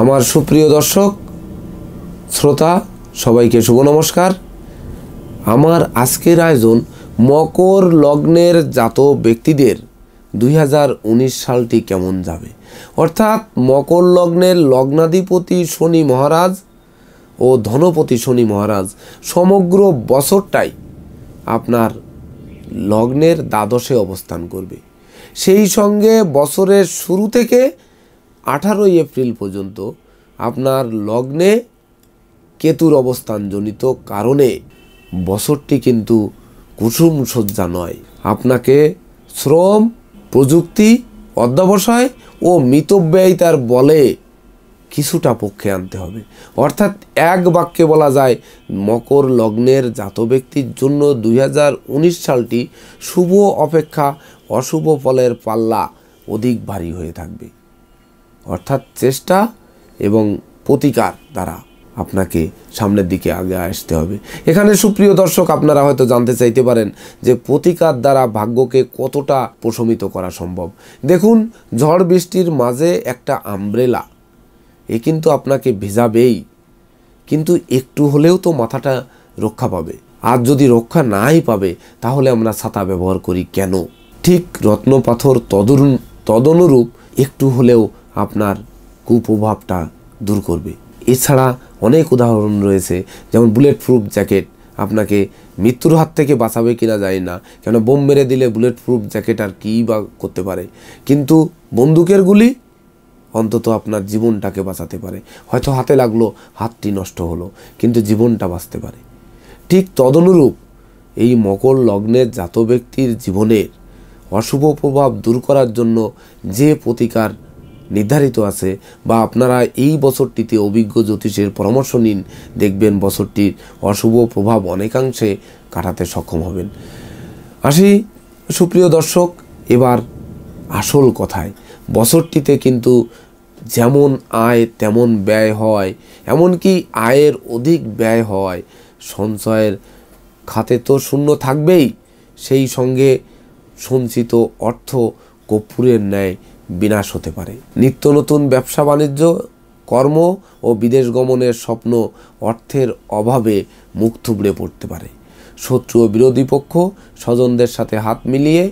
আমার সুপ্রিয় দর্শক, শ্রোতা, সবাইকে শুভ নমস্কার। আমার আজকের আয়োজন মকর লগ্নের জাত ব্যক্তিদের দুই হাজার উনিশ সালটি কেমন যাবে? অর্থাৎ মকর লগ্নের লগ্নাধিপতি শনি মহারাজ ও ধনপতি শনি মহারাজ সমগ্র বছরটাই আপনার লগ্নের দ্বাদশে অবস্থান করবে। সেই সঙ্গে বছরের শুরু থেকে আঠারোই এপ্রিল পর্যন্ত আপনার লগ্নে কেতুর অবস্থানজনিত কারণে বছরটি কিন্তু কুসুম সজ্জা নয়। আপনাকে শ্রম, প্রযুক্তি, অধ্যবসায় ও মিতব্যয়িতার বলে কিছুটা পক্ষে আনতে হবে। অর্থাৎ এক বাক্যে বলা যায়, মকর লগ্নের জাত ব্যক্তির জন্য দু হাজার উনিশ সালটি শুভ অপেক্ষা, অশুভ ফলের পাল্লা অধিক ভারী হয়ে থাকবে। অর্থাৎ চেষ্টা এবং প্রতিকার দ্বারা আপনাকে সামনের দিকে আগে আসতে হবে। এখানে সুপ্রিয় দর্শক, আপনারা হয়তো জানতে চাইতে পারেন যে প্রতিকার দ্বারা ভাগ্যকে কতটা প্রশমিত করা সম্ভব। দেখুন, ঝড় বৃষ্টির মাঝে একটা আমব্রেলা, এ কিন্তু আপনাকে ভেজাবেই। কিন্তু একটু হলেও তো মাথাটা রক্ষা পাবে। আর যদি রক্ষা নাই পাবে, তাহলে আমরা ছাতা ব্যবহার করি কেন? ঠিক রত্ন পাথর তদরু তদনুরূপ একটু হলেও আপনার কুপ্রভাবটা দূর করবে। এছাড়া অনেক উদাহরণ রয়েছে, যেমন বুলেট প্রুফ জ্যাকেট আপনাকে মৃত্যুর হাত থেকে বাঁচাবে কিনা যায় না, কেন বোম মেরে দিলে বুলেট প্রুফ জ্যাকেট আর কী বা করতে পারে। কিন্তু বন্দুকের গুলি অন্তত আপনার জীবনটাকে বাঁচাতে পারে। হয়তো হাতে লাগল, হাতটি নষ্ট হলো, কিন্তু জীবনটা বাঁচতে পারে। ঠিক তদনুরূপ এই মকর লগ্নের জাত ব্যক্তির জীবনের অশুভ প্রভাব দূর করার জন্য যে প্রতিকার নির্ধারিত আছে বা আপনারা এই বছরটিতে অভিজ্ঞ জ্যোতিষের পরামর্শ নিন, দেখবেন বছরটির অশুভ প্রভাব অনেকাংশে কাটাতে সক্ষম হবেন। আসি, সুপ্রিয় দর্শক, এবার আসল কথায়। বছরটিতে কিন্তু যেমন আয়, তেমন ব্যয় হয়, এমনকি আয়ের অধিক ব্যয় হয়। সঞ্চয়ের খাতে তো শূন্য থাকবেই, সেই সঙ্গে সঞ্চিত অর্থ কর্পূরের ন্যায় বিনাশ হতে পারে। নিত্য নতুন ব্যবসা বাণিজ্য, কর্ম ও বিদেশ গমনের স্বপ্ন অর্থের অভাবে মুখ থুবড়ে পড়তে পারে। শত্রু ও বিরোধী পক্ষ স্বজনদের সাথে হাত মিলিয়ে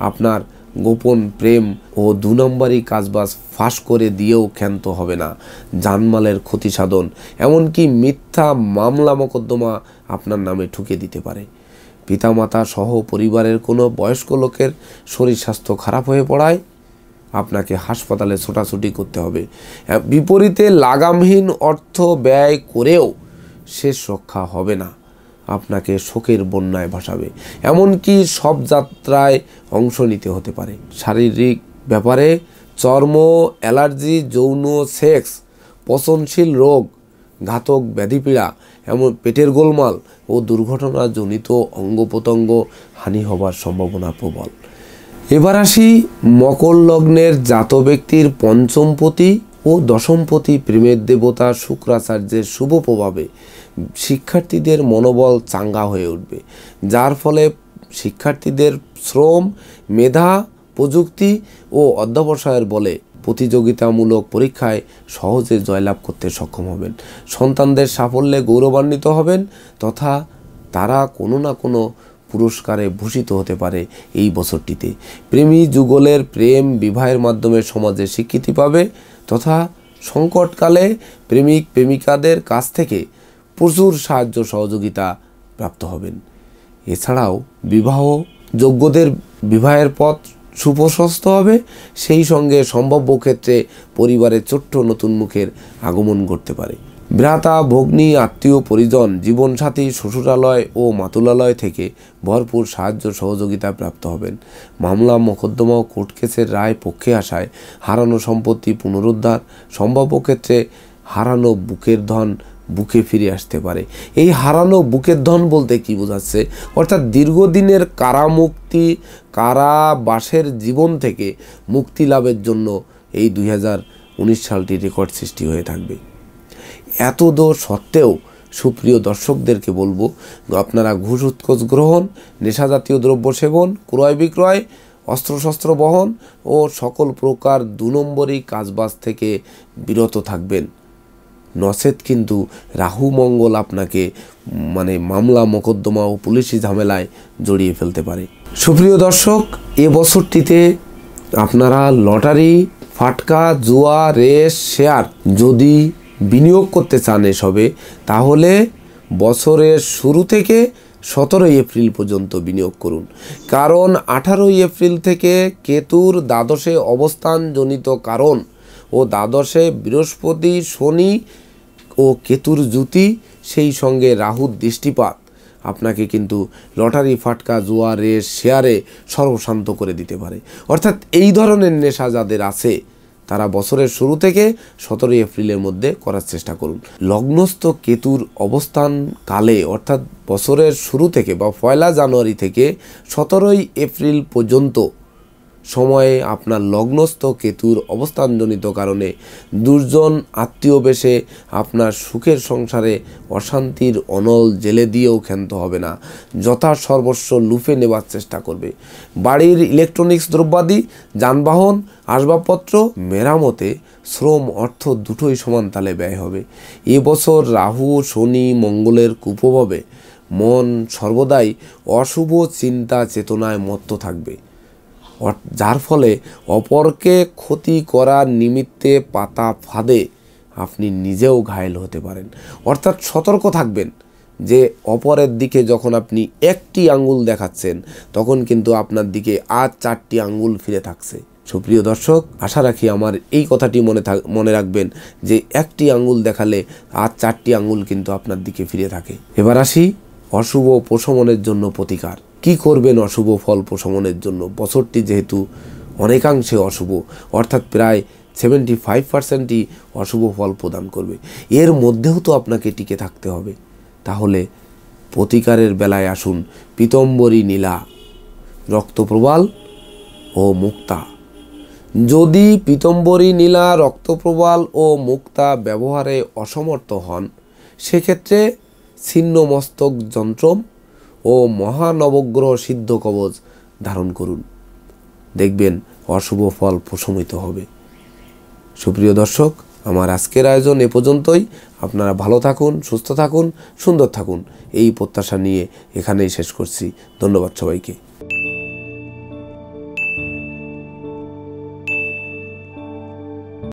আপনার গোপন প্রেম ও দু নম্বরই কাজবাজ ফাঁস করে দিয়েও ক্ষান্ত হবে না। জানমালের ক্ষতি সাধন এমনকি মিথ্যা মামলা মোকদ্দমা আপনার নামে ঠুকে দিতে পারে। পিতামাতা সহ পরিবারের কোনো বয়স্ক লোকের শরীর স্বাস্থ্য খারাপ হয়ে পড়ায় আপনাকে হাসপাতালে ছোটাছুটি করতে হবে। বিপরীতে লাগামহীন অর্থ ব্যয় করেও শেষ রক্ষা হবে না। আপনাকে শোকের বন্যায় ভাসাবে। এমনকি সব যাত্রায় অংশ নিতে হতে পারে। শারীরিক ব্যাপারে চর্ম, অ্যালার্জি, যৌন সেক্স, পচনশীল রোগ, ঘাতক ব্যাধিপীড়া, এমন পেটের গোলমাল ও দুর্ঘটনাজনিত অঙ্গ প্রত্যঙ্গ হানি হবার সম্ভাবনা প্রবল। এবার আসি মকর লগ্নের জাত ব্যক্তির পঞ্চমপতি ও দশমপতি প্রেমের দেবতা শুক্রাচার্যের শুভ প্রভাবে শিক্ষার্থীদের মনোবল চাঙ্গা হয়ে উঠবে। যার ফলে শিক্ষার্থীদের শ্রম, মেধা, প্রযুক্তি ও অধ্যবসায়ের বলে প্রতিযোগিতামূলক পরীক্ষায় সহজে জয়লাভ করতে সক্ষম হবেন। সন্তানদের সাফল্যে গৌরবান্বিত হবেন তথা তারা কোনো না কোনো পুরস্কারে ভূষিত হতে পারে এই বছরটিতে। প্রেমী যুগলের প্রেম বিবাহের মাধ্যমে সমাজে স্বীকৃতি পাবে তথা সংকটকালে প্রেমিক প্রেমিকাদের কাছ থেকে প্রচুর সাহায্য সহযোগিতা প্রাপ্ত হবেন। এছাড়াও বিবাহ যোগ্যদের বিবাহের পথ সুপ্রশস্ত হবে। সেই সঙ্গে সম্ভাব্য ক্ষেত্রে পরিবারের ছোট্ট নতুন মুখের আগমন ঘটতে পারে। ভ্রাতা, ভগ্নী, আত্মীয়, পরিজন, জীবনসাথী, শ্বশুরালয় ও মাতুলালয় থেকে ভরপুর সাহায্য সহযোগিতা প্রাপ্ত হবেন। মামলা, মোকদ্দমা ও কোর্ট কেসের রায় পক্ষে আসায় হারানো সম্পত্তি পুনরুদ্ধার সম্ভাব্য ক্ষেত্রে হারানো বুকের ধন বুকে ফিরে আসতে পারে। এই হারানো বুকের ধন বলতে কি বোঝাচ্ছে? অর্থাৎ দীর্ঘদিনের কারামুক্তি, কারাবাসের জীবন থেকে মুক্তি লাভের জন্য এই দুই হাজার উনিশ সালটি রেকর্ড সৃষ্টি হয়ে থাকবে। এত দোষ সত্ত্বেও সুপ্রিয় দর্শকদেরকে বলব, আপনারা ঘুষ উৎকোচ গ্রহণ, নেশাজাতীয় দ্রব্য সেবন, ক্রয় বিক্রয়, অস্ত্রশস্ত্র বহন ও সকল প্রকার দু নম্বরই কাজবাজ থেকে বিরত থাকবেন। নসেদ কিন্তু রাহু মঙ্গল আপনাকে মানে মামলা, মোকদ্দমা ও পুলিশি ঝামেলায় জড়িয়ে ফেলতে পারে। সুপ্রিয় দর্শক, এ বছরটিতে আপনারা লটারি, ফাটকা, জুয়া, রেস, শেয়ার যদি বিনিয়োগ করতে চান এসবে, তাহলে বছরের শুরু থেকে সতেরোই এপ্রিল পর্যন্ত বিনিয়োগ করুন। কারণ আঠারোই এপ্রিল থেকে কেতুর দ্বাদশে অবস্থানজনিত কারণ ও দ্বাদশে বৃহস্পতি, শনি ও কেতুর জ্যুতি, সেই সঙ্গে রাহুর দৃষ্টিপাত। আপনাকে কিন্তু লটারি, ফাটকা জুয়া রেস শেয়ারে সর্বশান্ত করে দিতে পারে। অর্থাৎ এই ধরনের নেশা যাদের আছে তারা বছরের শুরু থেকে সতেরোই এপ্রিলের মধ্যে করার চেষ্টা করুন। লগ্নস্থ কেতুর অবস্থান কালে, অর্থাৎ বছরের শুরু থেকে বা পয়লা জানুয়ারি থেকে সতেরোই এপ্রিল পর্যন্ত সময়ে আপনার লগ্নস্থ কেতুর অবস্থানজনিত কারণে দুর্জন আত্মীয় বেশে আপনার সুখের সংসারে অশান্তির অনল জেলে দিয়েও ক্ষান্ত হবে না। যথা সর্বস্ব লুফে নেবার চেষ্টা করবে। বাড়ির ইলেকট্রনিক্স দ্রব্যাদি, যানবাহন আসবাবপত্র, মেরামতে, শ্রম, অর্থ দুটোই সমান তালে ব্যয় হবে। এবছর রাহু, শনি, মঙ্গলের কুপ্রভাবে মন সর্বদাই অশুভ চিন্তা চেতনায় মত্ত থাকবে। যার ফলে অপরকে ক্ষতি করার নিমিত্তে পাতা ফাঁদে আপনি নিজেও ঘায়েল হতে পারেন। অর্থাৎ সতর্ক থাকবেন যে অপরের দিকে যখন আপনি একটি আঙ্গুল দেখাচ্ছেন, তখন কিন্তু আপনার দিকে আর চারটি আঙ্গুল ফিরে থাকছে। সুপ্রিয় দর্শক, আশা রাখি আমার এই কথাটি মনে থাক, মনে রাখবেন যে একটি আঙ্গুল দেখালে আর চারটি আঙ্গুল কিন্তু আপনার দিকে ফিরে থাকে। এবার আসি অশুভ প্রশমনের জন্য প্রতিকার। কি করবেন অশুভ ফল প্রশমনের জন্য? বছরটি যেহেতু অনেকাংশে অশুভ, অর্থাৎ প্রায় সেভেন্টি ফাইভ পার্সেন্টই অশুভ ফল প্রদান করবে। এর মধ্যেও তো আপনাকে টিকে থাকতে হবে। তাহলে প্রতিকারের বেলায় আসুন, পীতম্বরী নীলা, রক্তপ্রবাল ও মুক্তা। যদি পীতম্বরী নীলা রক্তপ্রবাল ও মুক্তা ব্যবহারে অসমর্থ হন, সেক্ষেত্রে ছিন্নমস্তক যন্ত্রম ও মহানবগ্রহ সিদ্ধ কবচ ধারণ করুন। দেখবেন অশুভ ফল প্রশমিত হবে। সুপ্রিয় দর্শক, আমার আজকের আয়োজন এ পর্যন্তই। আপনারা ভালো থাকুন, সুস্থ থাকুন, সুন্দর থাকুন। এই প্রত্যাশা নিয়ে এখানেই শেষ করছি। ধন্যবাদ সবাইকে।